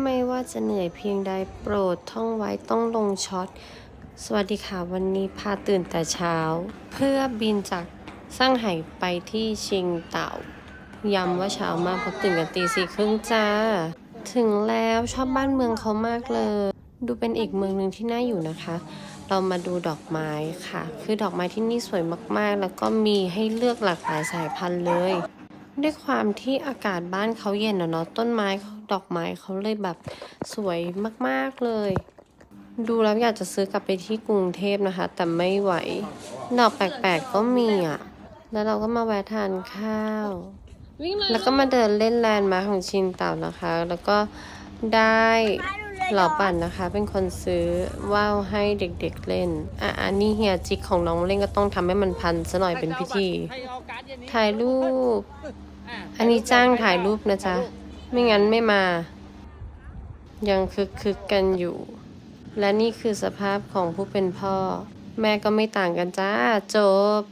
ไม่ว่าจะเหนื่อยเพียงใดโปรดท่องไว้ต้องลงช็อต สวัสดีค่ะ วันนี้พาตื่นแต่เช้า เพื่อบินจากสร้างไห่ไปที่ชิงเต่าย้ำว่าเช้ามากเพราะตื่นกันตีสี่ครึ่งจ้า ถึงแล้วชอบบ้านเมืองเขามากเลย ดูเป็นอีกเมืองหนึ่งที่น่าอยู่นะคะ เรามาดูดอกไม้ค่ะ คือดอกไม้ที่นี่สวยมากๆ แล้วก็มีให้เลือกหลากหลายสายพันธุ์เลย ด้วยความที่อากาศบ้านเขาเย็นเนาะต้นไม้ดอกไม้เขาเลยแบบสวยมาก ๆ เลย ดูแล้วอยากจะซื้อกลับไปที่กรุงเทพนะคะ แต่ไม่ไหวดอกแปลกๆก็มีอะ แล้วเราก็มาแวะทานข้าว แล้วก็มาเดินเล่นแลนด์มาของชินเต่านะคะ แล้วก็ได้เหล่าปั่นนะคะ เป็นคนซื้อว่าวให้เด็กๆเล่น อะอันนี้เฮียจิกของน้องเล่นก็ต้องทำให้มันพันซะหน่อยเป็นพิธีถ่ายรูป อันนี้จ้างถ่ายรูปนะจ๊ะ ไม่งั้นไม่มา ยังคึกคึกกันอยู่ และนี่คือสภาพของผู้เป็นพ่อ แม่ก็ไม่ต่างกันจ้า จบ